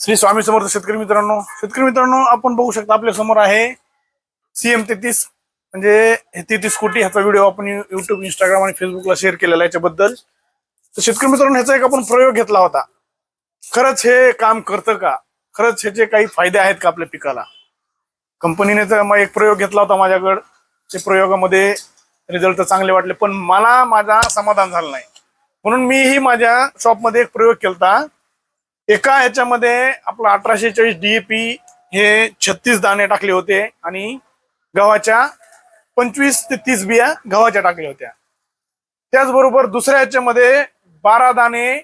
श्री स्वामी समर्थ शेतकरी मित्रांनो शेतकरी मित्रांनो आपण बघू शकता आपल्यासमोर आहे सीएम तेहतीस म्हणजे हे तेहतीस कोटी ह्याचा व्हिडिओ आपण युट्यूब इंस्टाग्राम आणि फेसबुकला शेअर केलेला याच्याबद्दल. तर शेतकरी मित्रांनो ह्याचा एक आपण प्रयोग घेतला होता. खरंच हे काम करतं का? खरंच ह्याचे काही फायदे आहेत का आपल्या पिकाला? कंपनीने तर मग एक प्रयोग घेतला होता माझ्याकडं. ते प्रयोगामध्ये रिझल्ट चांगले वाटले पण मला माझा समाधान झालं नाही. म्हणून मीही माझ्या शॉपमध्ये एक प्रयोग केलता. एका ह्याच्यामध्ये आपलं अठराशे चाळीस डीएपी हे छत्तीस दाणे टाकले होते आणि गव्हाच्या पंचवीस ते तीस बिया गव्हाच्या टाकल्या होत्या. त्याचबरोबर दुसऱ्या ह्याच्यामध्ये बारा दाणे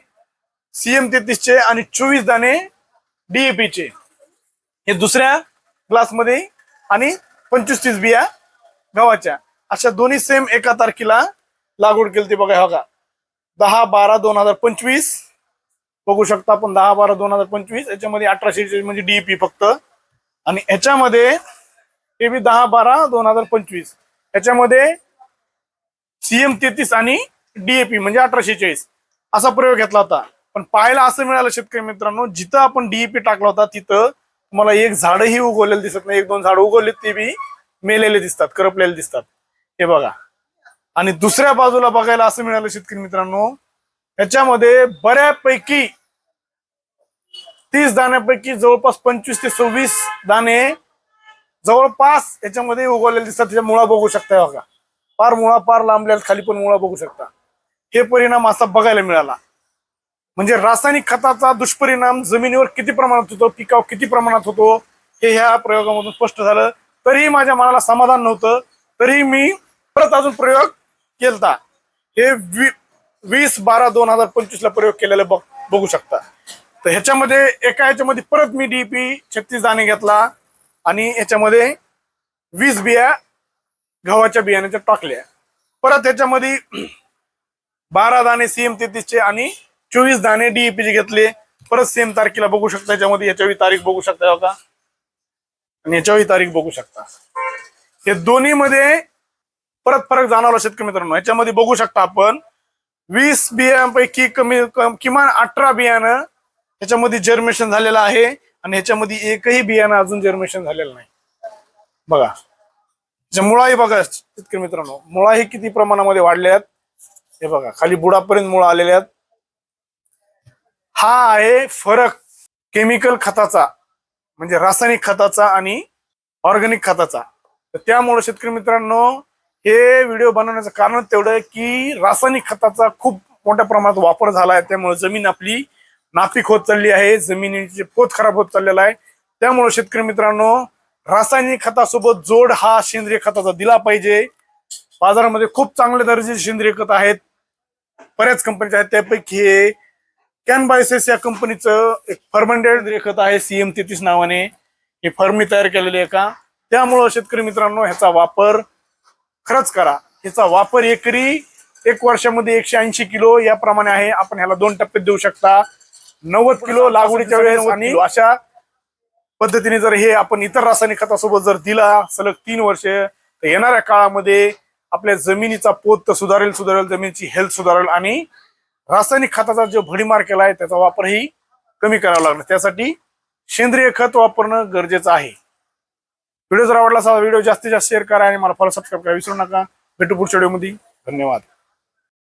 सीएम तेहतीसचे आणि चोवीस दाणे डीएपीचे हे दुसऱ्या ग्लासमध्ये आणि पंचवीस तीस बिया गव्हाच्या. अशा दोन्ही सेम एका तारखेला लागवड केली ती बघा हो का दहा बारा दोन हजार पंचवीस बघू शकता आपण दहा बारा दोन हजार पंचवीस याच्यामध्ये अठराशे म्हणजे डीपी फक्त. आणि ह्याच्यामध्ये हे बी दहा बारा दोन हजार पंचवीस. याच्यामध्ये सीएम तेहतीस आणि डीएपी म्हणजे अठराशे चाळीस असा प्रयोग घेतला होता. पण पाहायला असं मिळालं शेतकरी मित्रांनो जिथं आपण डीएपी टाकला होता तिथं तुम्हाला एक झाडही उगवलेलं दिसत नाही. एक दोन झाड उगवले ते बी मेलेले दिसतात करपलेले दिसतात. हे बघा. आणि दुसऱ्या बाजूला बघायला असं मिळालं शेतकरी मित्रांनो याच्यामध्ये बऱ्यापैकी तीस दाण्यापैकी जवळपास पंचवीस ते सव्वीस दाणे जवळपास याच्यामध्ये उगवलेले दिसतात. त्याच्या मुळा बघू शकता बघा. फार मुळा फार लांबल्या खाली पण मुळा बघू शकता. हे परिणाम असा बघायला मिळाला. म्हणजे रासायनिक खताचा दुष्परिणाम जमिनीवर किती प्रमाणात होतो पिकावर किती प्रमाणात होतो हे ह्या प्रयोगामधून स्पष्ट झालं. तरीही माझ्या मनाला समाधान नव्हतं. तरीही मी परत अजून प्रयोग केलता. हे वीस बारा दोन हजार पंचवीस ला प्रयोग केलेला बघ बघू शकता. तर ह्याच्यामध्ये एका ह्याच्यामध्ये परत मी डीपी छत्तीस दाणे घेतला आणि ह्याच्यामध्ये वीस बिया गव्हाच्या बियाण्याच्या टाकल्या. परत ह्याच्यामध्ये बारा दाणे सीएम तेहतीसचे आणि चोवीस दाणे डीईपीचे चे घेतले. परत सेम तारखेला बघू शकता याच्यामध्ये याच्यावी तारीख बघू शकता का आणि याच्यावी तारीख बघू शकता. हे दोन्ही मध्ये परत फरक जाणवला शेतकरी मित्रांनो. याच्यामध्ये बघू शकता आपण वीस बियांपैकी कमी किमान अठरा बियाणं ह्याच्यामध्ये जर्मेशन झालेलं आहे आणि ह्याच्यामध्ये एकही बियाणं अजून जर्मेशन झालेलं नाही. बघा. ज्या मुळाही बघा शेतकरी मित्रांनो. मुळाही किती प्रमाणामध्ये वाढल्यात हे बघा खाली बुडापर्यंत मुळा आलेल्या आहेत. हा आहे फरक केमिकल खताचा म्हणजे रासायनिक खताचा आणि ऑर्गॅनिक खताचा. तर त्यामुळे शेतकरी मित्रांनो हे व्हिडिओ बनवण्याचं कारण तेवढं की रासायनिक खताचा खूप मोठ्या प्रमाणात वापर झाला आहे. त्यामुळे जमीन आपली नापीक होत चालली आहे. जमिनीचे पोत खराब होत चाललेला आहे. त्यामुळे शेतकरी मित्रांनो रासायनिक खतासोबत जोड हा सेंद्रिय खताचा दिला पाहिजे. बाजारामध्ये खूप चांगल्या दर्जाचे सेंद्रिय खत आहेत. बऱ्याच कंपनीचे आहेत. त्यापैकी हे कॅनबायसेस या कंपनीचं एक फर्मेंटेड खत आहे. सीएम तेहतीस नावाने. हे फर्मी तयार केलेली आहे का? त्यामुळं शेतकरी मित्रांनो ह्याचा वापर खरंच करा. ह्याचा वापर एकरी एक वर्षामध्ये एकशे ऐंशी किलो याप्रमाणे आहे. आपण ह्याला दोन टप्प्यात देऊ शकता. नव्वद किलो लागवडीच्या वेळेस आणि अशा पद्धतीने जर हे आपण इतर रासायनिक खतासोबत जर दिला सलग तीन वर्ष तर येणाऱ्या काळामध्ये आपल्या जमिनीचा पोत सुधारेल सुधारेल जमिनीची हेल्थ सुधारेल आणि रासायनिक खताचा जो भडीमार केला आहे त्याचा वापरही कमी करावा लागणार. त्यासाठी सेंद्रिय खत वापरणं गरजेचं आहे. व्हिडिओ जर आवडला असा व्हिडिओ जास्तीत जास्त शेअर करा आणि मला फॉलो सबस्क्राईब करा विसरू नका. भेटू पुढच्या व्हिडिओमध्ये धन्यवाद.